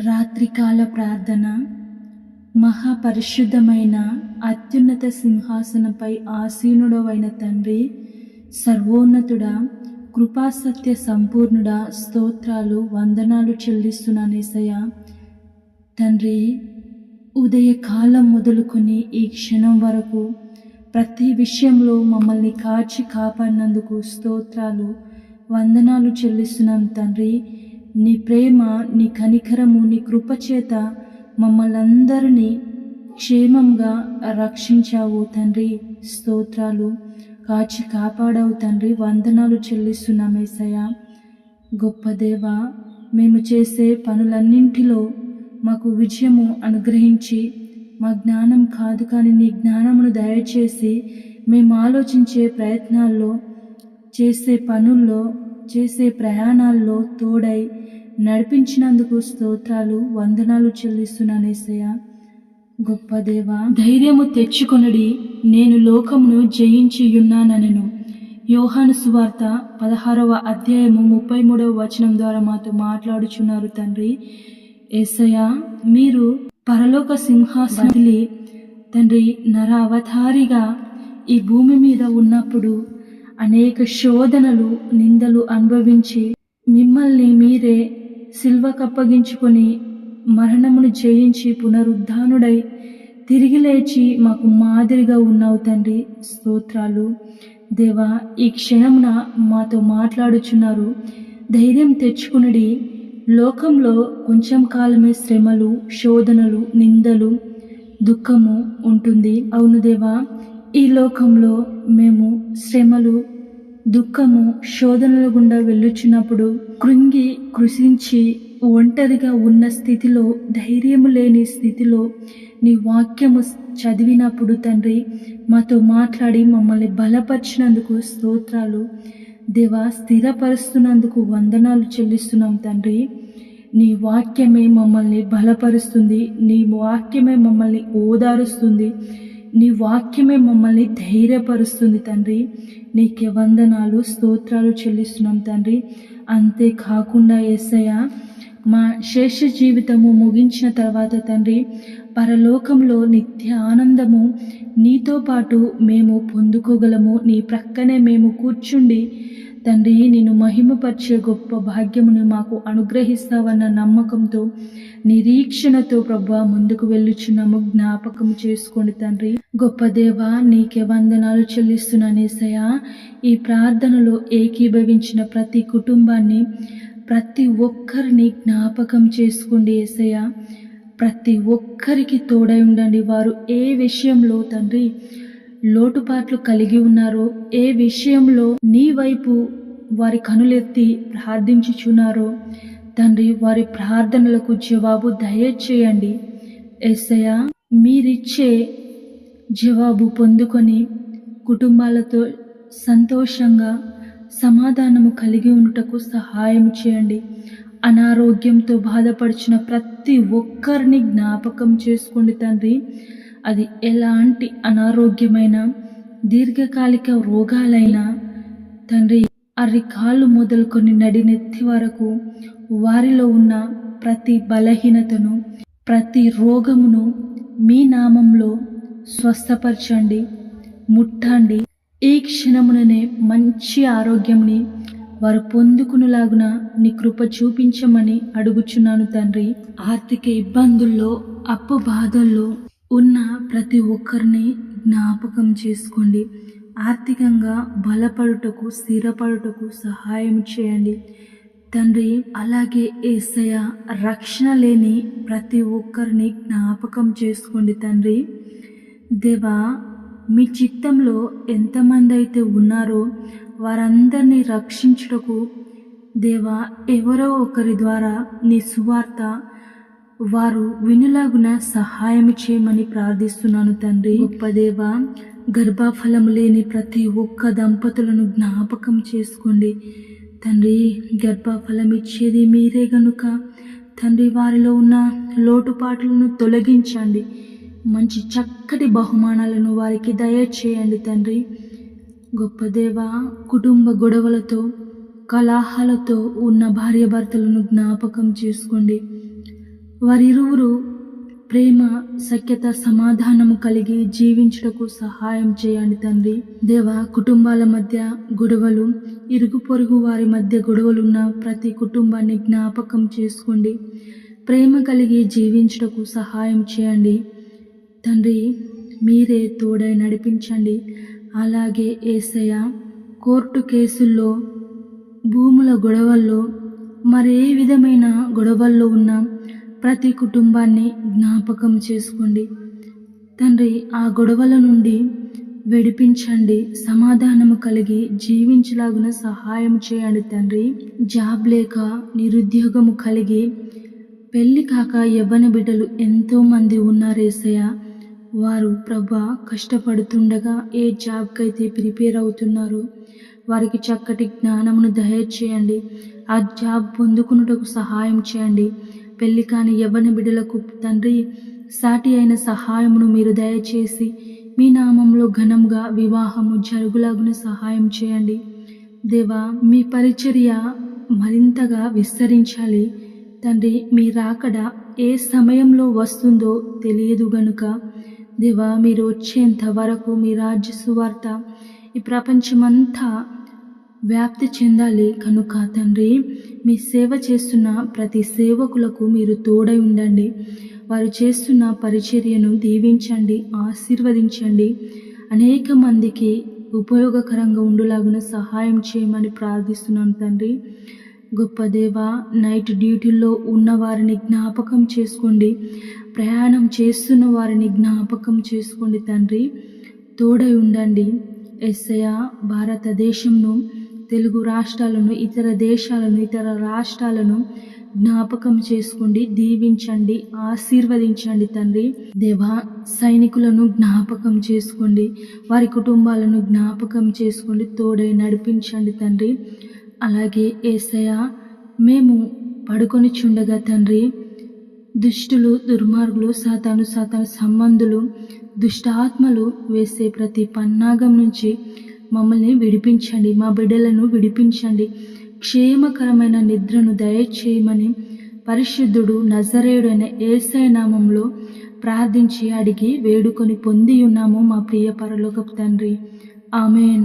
రాత్రికాల ప్రార్థన మహాపరిశుద్ధమైన అత్యున్నత సింహాసనపై ఆసీనుడవైన తండ్రి సర్వోన్నతుడా కృపాసత్య సంపూర్ణుడా స్తోత్రాలు వందనాలు చెల్లిస్తున్నానేసయ్య తండ్రి ఉదయకాలం మొదలుకొని ఈ క్షణం వరకు ప్రతి విషయంలో మమ్మల్ని కాచి కాపాడినందుకు స్తోత్రాలు వందనాలు చెల్లిస్తున్నాం తండ్రి. నీ ప్రేమ నీ కనికరము నీ కృపచేత మమ్మల్ని క్షేమంగా రక్షించావు తండ్రి. స్తోత్రాలు కాచి కాపాడవు తండ్రి. వందనాలు చెల్లిస్తున్నాం ఏసయ్య. గొప్ప దేవ మేము చేసే పనులన్నింటిలో మాకు విజయము అనుగ్రహించి మా జ్ఞానం కాదు కానీ నీ జ్ఞానమును దయచేసి మేము ఆలోచించే ప్రయత్నాల్లో చేసే పనుల్లో చేసే ప్రయాణాల్లో తోడై నడిపించినందుకు స్తోత్రాలు వందనాలు చెల్లిస్తున్నానేసయ్య గొప్ప దేవ ధైర్యము తెచ్చుకొనడి నేను లోకమును జయించి యోహాను సువార్త పదహారవ అధ్యాయము ముప్పై మూడవ వచనం ద్వారా మాతో మాట్లాడుచున్నారు తండ్రి. ఏసయ్య మీరు పరలోక సింహాసనలి తండ్రి నర అవతారిగా ఈ భూమి మీద ఉన్నప్పుడు అనేక శోధనలు నిందలు అనుభవించి మిమ్మల్ని మీరే సిల్వకప్పగించుకొని మరణమును జయించి పునరుద్ధానుడై తిరిగి లేచి మాకు మాదిరిగా ఉన్నావు తండ్రి. స్తోత్రాలు. దేవా ఈ క్షణమున మాతో మాట్లాడుచున్నారు. ధైర్యం తెచ్చుకునడి లోకంలో కొంచెం కాలమే శ్రమలు శోధనలు నిందలు దుఃఖము ఉంటుంది. అవును దేవా ఈ లోకంలో మేము శ్రమలు దుఃఖము శోధనల గుండా వెళ్ళుచున్నప్పుడు కృంగి కృషించి ఒంటరిగా ఉన్న స్థితిలో ధైర్యము లేని స్థితిలో నీ వాక్యము చదివినప్పుడు తండ్రి మాతో మాట్లాడి మమ్మల్ని బలపరిచినందుకు స్తోత్రాలు. దేవా స్థిరపరుస్తున్నందుకు వందనాలు చెల్లిస్తున్నాం తండ్రి. నీ వాక్యమే మమ్మల్ని బలపరుస్తుంది నీ వాక్యమే మమ్మల్ని ఓదారుస్తుంది. నీ వాక్యమే మమ్మల్ని ధైర్యపరుస్తుంది తండ్రి. నీకే వందనాలు స్తోత్రాలు చెల్లిస్తున్నాం తండ్రి. అంతేకాకుండా ఏసయ్య మా శేష జీవితము ముగించిన తర్వాత తండ్రి పరలోకంలో నిత్య ఆనందము నీతో పాటు మేము పొందుకోగలము. నీ ప్రక్కనే మేము కూర్చుండి తండ్రి నేను మహిమపరిచే గొప్ప భాగ్యమును మాకు అనుగ్రహిస్తావన్న నమ్మకంతో నిరీక్షణతో ప్రభా ముందుకు వెళ్ళుచున్నాము. జ్ఞాపకం చేసుకోండి తండ్రి. గొప్ప దేవ నీకే వందనాలు చెల్లిస్తున్నానేసయ్యా ఈ ప్రార్థనలో ఏకీభవించిన ప్రతి కుటుంబాన్ని ప్రతి ఒక్కరిని జ్ఞాపకం చేసుకోండి ఏసయ్య. ప్రతి ఒక్కరికి తోడై ఉండండి. వారు ఏ విషయంలో తండ్రి లోటుపాట్లు కలిగి ఉన్నారో ఏ విషయంలో నీ వైపు వారి కనులెత్తి ప్రార్థించుచున్నారో తండ్రి వారి ప్రార్థనలకు జవాబు దయచేయండి. ఎస్సయ మీరిచ్చే జవాబు పొందుకొని కుటుంబాలతో సంతోషంగా సమాధానము కలిగి ఉండటకు సహాయం చేయండి. అనారోగ్యంతో బాధపడిచిన ప్రతి ఒక్కరిని జ్ఞాపకం చేసుకోండి తండ్రి. అది ఎలాంటి అనారోగ్యమైన దీర్ఘకాలిక రోగాలైనా తండ్రి అరికాళ్ళు మొదలుకొని నడినెత్తి వరకు వారిలో ఉన్న ప్రతి బలహీనతను ప్రతి రోగమును మీ నామంలో స్వస్థపరచండి ముట్టండి. ఈ క్షణముననే మంచి ఆరోగ్యంని వారు పొందుకునేలాగున నీ కృప చూపించమని అడుగుచున్నాను తండ్రి. ఆర్థిక ఇబ్బందుల్లో అప్పు బాధల్లో ఉన్న ప్రతి ఒక్కరిని జ్ఞాపకం చేసుకోండి. ఆర్థికంగా బలపడుటకు స్థిరపడుటకు సహాయం చేయండి. తండ్రి అలాగే ఏసయ రక్షణ లేని ప్రతి ఒక్కరిని జ్ఞాపకం చేసుకోండి తండ్రి. దేవా మీ చిత్తంలో ఎంతమంది అయితే ఉన్నారో వారందరినీ రక్షించుటకు దేవా ఎవరో ఒకరి ద్వారా నీ సువార్త వారు వినులాగున సహాయం చేయమని ప్రార్థిస్తున్నాను తండ్రి. గొప్పదేవ గర్భఫలం లేని ప్రతి ఒక్క దంపతులను జ్ఞాపకం చేసుకోండి. తండ్రి గర్భఫలం ఇచ్చేది మీరే గనుక. తండ్రి వారిలో ఉన్న లోటుపాట్లను తొలగించండి. మంచి చక్కటి బహుమానాలను వారికి దయచేయండి తండ్రి. గొప్పదేవ కుటుంబ గొడవలతో కలాహాలతో ఉన్న భార్యాభర్తలను జ్ఞాపకం చేసుకోండి. వారిరువురు ప్రేమ సఖ్యత సమాధానము కలిగి జీవించుటకు సహాయం చేయండి తండ్రి. దేవ కుటుంబాల మధ్య గొడవలు ఇరుగు పొరుగు వారి మధ్య గొడవలున్న ప్రతి కుటుంబాన్ని జ్ఞాపకం చేసుకోండి. ప్రేమ కలిగి జీవించుటకు సహాయం చేయండి. తండ్రి మీరే తోడై నడిపించండి. అలాగే ఏసయ్య కోర్టు కేసుల్లో భూముల గొడవల్లో మరే విధమైన గొడవల్లో ఉన్న ప్రతి కుటుంబాన్ని జ్ఞాపకం చేసుకోండి. తండ్రి ఆ గొడవల నుండి విడిపించండి. సమాధానము కలిగి జీవించలాగున సహాయం చేయండి తండ్రి. జాబ్ లేక నిరుద్యోగము కలిగి పెళ్ళి కాక యవ్వన బిడ్డలు ఎంతోమంది ఉన్నారేసయ్య వారు ప్రభా కష్టపడుతుండగా ఏ జాబ్కైతే ప్రిపేర్ అవుతున్నారో వారికి చక్కటి జ్ఞానమును దయచేయండి. ఆ జాబ్ పొందుకున్నటకు సహాయం చేయండి. పెళ్ళి కాని యవ్వన బిడ్డలకు తండ్రి సాటి అయిన సహాయమును మీరు దయచేసి మీ నామంలో ఘనంగా వివాహము జరుగులాగున సహాయం చేయండి. దేవా మీ పరిచర్య మరింతగా విస్తరించాలి. తండ్రి మీ రాకడ ఏ సమయంలో వస్తుందో తెలియదు గనుక. దేవా మీరు వచ్చేంత వరకు మీ రాజ్య సువార్త ఈ ప్రపంచమంతా వ్యాప్తి చెందాలి. కనుక తండ్రి మీ సేవ చేస్తున్న ప్రతి సేవకులకు మీరు తోడై ఉండండి. వారు చేస్తున్న పరిచర్యను దీవించండి ఆశీర్వదించండి. అనేక మందికి ఉపయోగకరంగా ఉండులాగున సహాయం చేయమని ప్రార్థిస్తున్నాను తండ్రి. గొప్ప దేవ నైట్ డ్యూటీల్లో ఉన్న వారిని జ్ఞాపకం చేసుకోండి. ప్రయాణం చేస్తున్న వారిని జ్ఞాపకం చేసుకోండి తండ్రి. తోడై ఉండండి. ఎస్ఐ భారతదేశంను తెలుగు రాష్ట్రాలను ఇతర దేశాలను ఇతర రాష్ట్రాలను జ్ఞాపకం చేసుకోండి దీవించండి ఆశీర్వదించండి తండ్రి. దేవా సైనికులను జ్ఞాపకం చేసుకోండి వారి కుటుంబాలను జ్ఞాపకం చేసుకోండి తోడై నడిపించండి తండ్రి. అలాగే ఏసయ మేము పడుకొని చుండగా తండ్రి దుష్టులు దుర్మార్గులు సాతాను సాతాను సంబంధులు దుష్టాత్మలు వేసే ప్రతి పన్నాగం నుంచి మమ్మల్ని విడిపించండి మా బిడ్డలను విడిపించండి. క్షేమకరమైన నిద్రను దయచేయమని పరిశుద్ధుడు నజరేయుడైన ఏసై నామంలో ప్రార్థించి అడిగి వేడుకొని పొంది ఉన్నాము మా ప్రియ పరలోకపు తండ్రి. ఆమెన్.